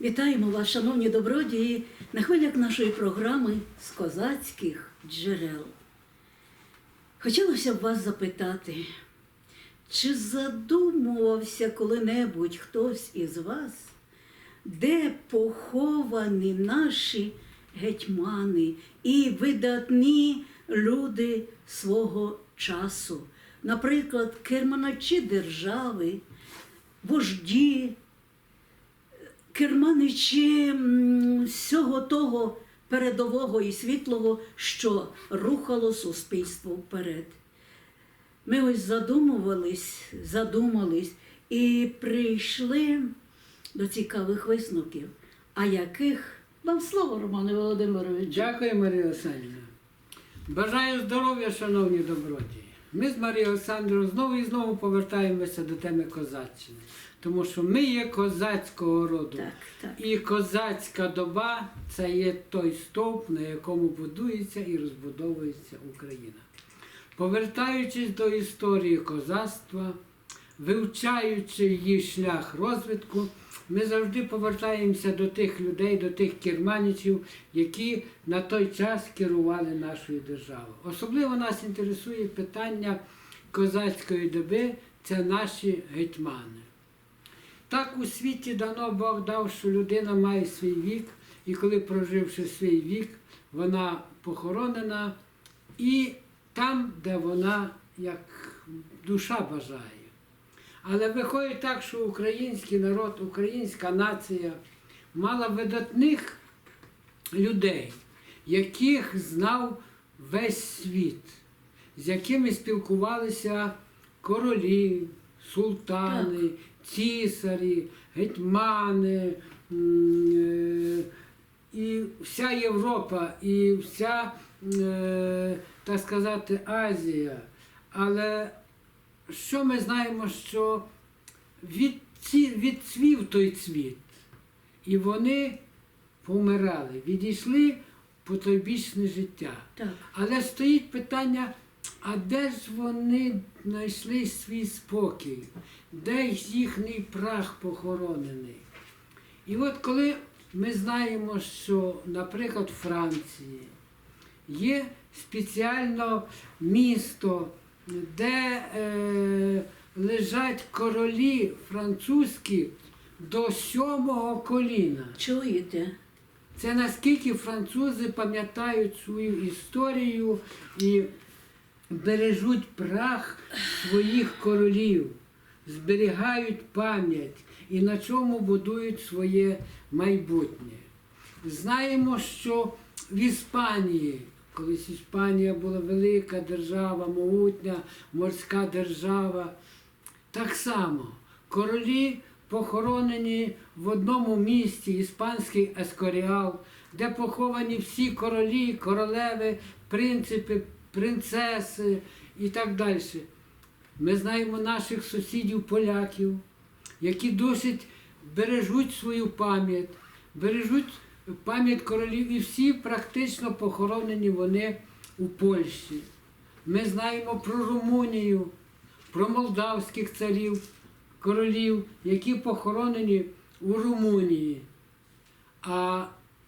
Вітаємо вас, шановні добродії, на хвилях нашої програми з козацьких джерел. Хотілося б вас запитати, чи задумувався коли-небудь хтось із вас, де поховані наші гетьмани і видатні люди свого часу, наприклад, керманачі держави, вожді, керманичі всього того передового і світлого, що рухало суспільство вперед. Ми ось задумувались, задумались і прийшли до цікавих висновків. А яких вам слово, Романе Володимировичу? Дякую, Марія Олександрівна. Бажаю здоров'я, шановні добродії. Ми з Марією Олександрівною знову і знову повертаємося до теми козаччини, тому що ми є козацького роду. Так, так. І козацька доба це є той стовп, на якому будується і розбудовується Україна. Повертаючись до історії козацтва, вивчаючи її шлях розвитку, ми завжди повертаємося до тих людей, до тих керманичів, які на той час керували нашою державою. Особливо нас інтересує питання козацької доби це наші гетьмани. Так у світі дано Бог дав, що людина має свій вік, і коли проживши свій вік, вона похоронена і там, де вона як душа бажає. Але виходить так, що український народ, українська нація мала видатних людей, яких знав весь світ, з якими спілкувалися королі, султани, цісарі, гетьмани. е, І вся Європа, і вся, е, так сказати, Азія. Але що ми знаємо, що відці- відцвів той цвіт, і вони помирали, відійшли по тойбічне життя. Так. Але стоїть питання, а де ж вони знайшли свій спокій, де їхній прах похоронений? І от коли ми знаємо, що, наприклад, в Франції є спеціально місто, де е, лежать королі французькі до сьомого коліна. Чуєте? Це наскільки французи пам'ятають свою історію і бережуть прах своїх королів, зберігають пам'ять і на чому будують своє майбутнє. Знаємо, що в Іспанії, колись Іспанія була велика держава, могутня морська держава, так само королі похоронені в одному місті, іспанський ескоріал, де поховані всі королі, королеви, принципи, принцеси і так далі. Ми знаємо наших сусідів поляків, які досить бережуть свою пам'ять, бережуть пам'ять королів, і всі практично похоронені вони у Польщі. Ми знаємо про Румунію, про молдавських царів, королів, які похоронені у Румунії. А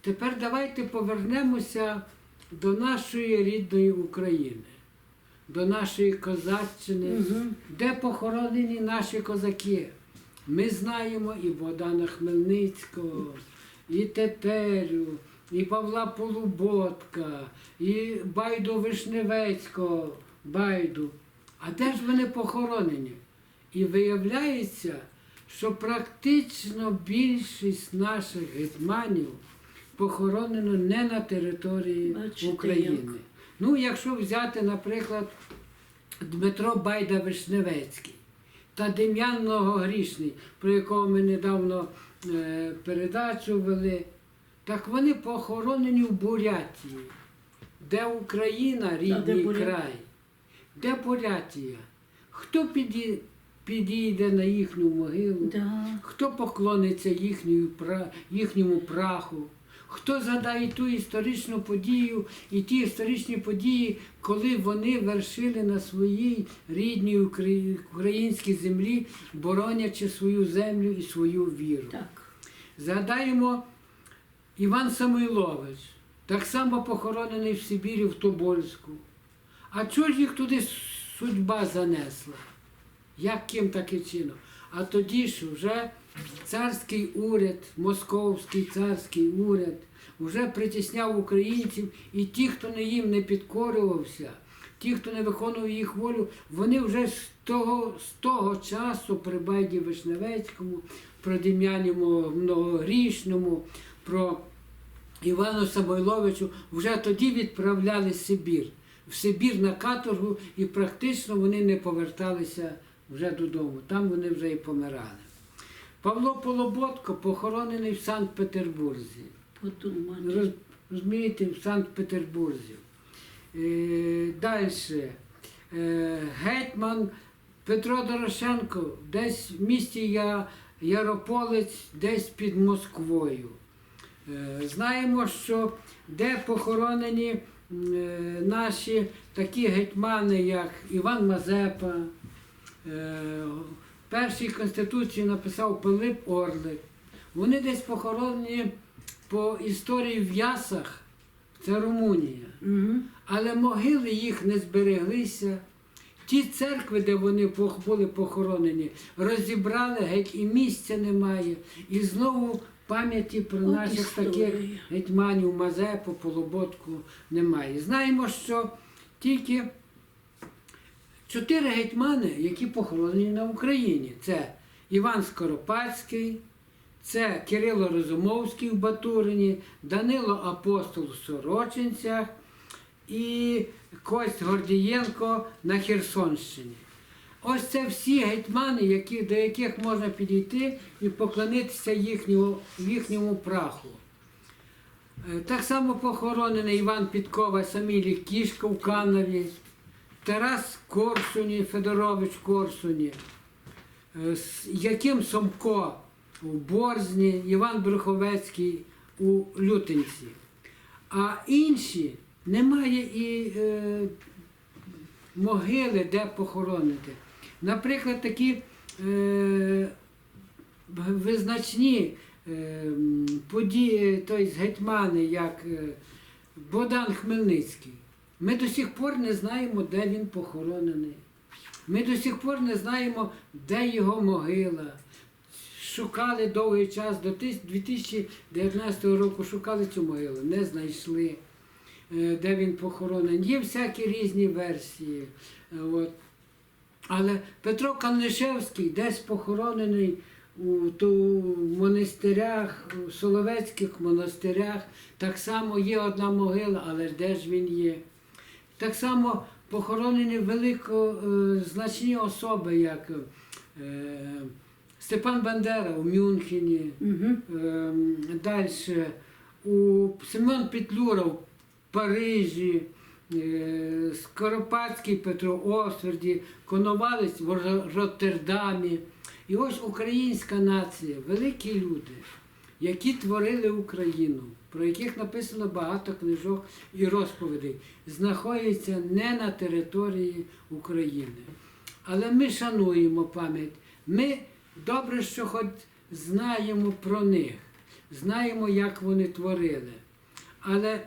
тепер давайте повернемося до нашої рідної України, до нашої козаччини, Мгм. де похоронені наші козаки. Ми знаємо і Богдана Хмельницького, і Тетерю, і Павла Полуботка, і Байду Вишневецького, Байду. А де ж вони похоронені? І виявляється, що практично більшість наших гетьманів похоронено не на території Бачите, України. як. Ну, якщо взяти, наприклад, Дмитро Байда Вишневецький та Дем'ян Многогрішний, про якого ми недавно передачу вели, так вони похоронені в Бурятії, де Україна, рідний де край, де Бурятія. Хто піді- підійде на їхню могилу? Да. Хто поклониться їхньому праху? Хто згадає ту історичну подію і ті історичні події, коли вони вершили на своїй рідній українській землі, боронячи свою землю і свою віру? Так. Згадаємо Іван Самойлович, так само похоронений в Сибірі в Тобольську. А чого ж їх туди судьба занесла? Яким таким чином? А тоді ж вже царський уряд, московський царський уряд вже притісняв українців, і ті, хто не їм не підкорювався, ті, хто не виконував їх волю, вони вже з того, з того часу при Байді Вишневецькому, про Дем'яні Многогрішному, про Івану Самойловичу вже тоді відправляли в Сибір. В Сибір на каторгу, і практично вони не поверталися вже додому. Там вони вже і помирали. Павло Полоботко похоронений в Санкт-Петербурзі. Роз- Розумієте, в Санкт-Петербурзі. Е, Далі. Е, гетьман Петро Дорошенко десь в місті Я, Ярополець, десь під Москвою. Е, Знаємо, що де похоронені е, наші такі гетьмани, як Іван Мазепа. Е, Першій конституції написав Пилип Орлик. Вони десь похоронені по історії в Ясах, це Румунія. Угу. Але могили їх не збереглися. Ті церкви, де вони були похоронені, розібрали, геть і місця немає. І знову пам'яті про От наших історія. таких гетьманів Мазепу, Полуботку немає. Знаємо, що тільки чотири гетьмани, які похоронені на Україні. Це Іван Скоропадський, це Кирило Розумовський в Батурині, Данило Апостол в Сорочинцях і Кость Гордієнко на Херсонщині. Ось це всі гетьмани, які, до яких можна підійти і поклонитися їхньому, їхньому праху. Е, Так само похоронений Іван Підкова, Самілі Кішка в Канаві, Тарас Корсуні, Федорович Корсуні, е, Яким Сомко у Борзні, Іван Брюховецький у Лютинці. А інші немає і е, могили, де похоронити. Наприклад, такі е, визначні е, події, тобто гетьмани, як е, Богдан Хмельницький. Ми до сих пор не знаємо, де він похоронений. Ми до сих пор не знаємо, де його могила. Шукали довгий час, до 2019 року шукали цю могилу, не знайшли, е, де він похоронений. Є всякі різні версії. Е, От. Але Петро Канишевський десь похоронений у ту монастирях, у Соловецьких монастирях. Так само є одна могила, але де ж він є? Так само похоронені велико е, значні особи, як е, Степан Бандера у Мюнхені, Угу. Далі у Семен Петлюра в Парижі, е, Скоропадський Петро Осверді, Коновалець в Роттердамі. І ось українська нація, великі люди, які творили Україну, про яких написано багато книжок і розповідей, знаходяться не на території України. Але ми шануємо пам'ять. Ми добре, що хоч знаємо про них, знаємо, як вони творили. Але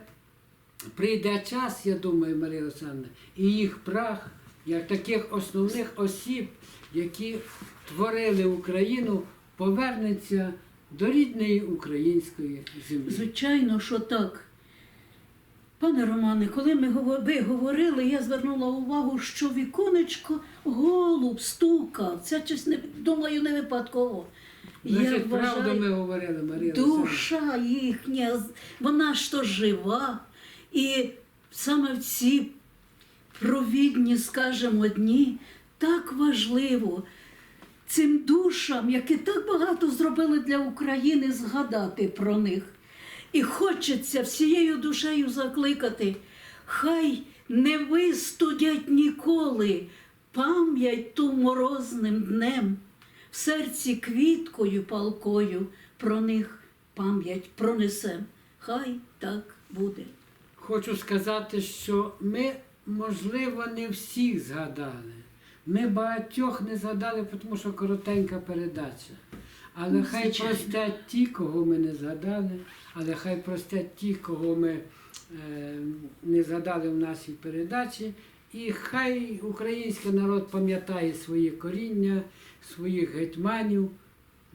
прийде час, я думаю, Марія Олександровна, і їх прах, як таких основних осіб, які творили Україну, повернеться до рідної української землі. Звичайно, що так. Пане Романе, коли ми ви говорили, я звернула увагу, що віконечко голуб стукав. Це щось думаю, не випадково. Значить, правду ми говорили, Марія душа їхня, вона ж то жива. І саме в ці провідні, скажімо, дні так важливо цим душам, які так багато зробили для України, згадати про них. І хочеться всією душею закликати, хай не вистудять ніколи пам'ять ту морозним днем, в серці квіткою палкою про них пам'ять пронесем. Хай так буде. Хочу сказати, що ми, можливо, не всіх згадали. Ми багатьох не згадали, тому що коротенька передача. Але Ну, хай простять ті, кого ми не згадали, але хай простять ті, кого ми е, не згадали в нашій передачі. І хай український народ пам'ятає свої коріння, своїх гетьманів.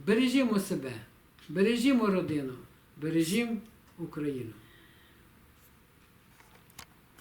Бережімо себе, бережімо родину, бережімо Україну.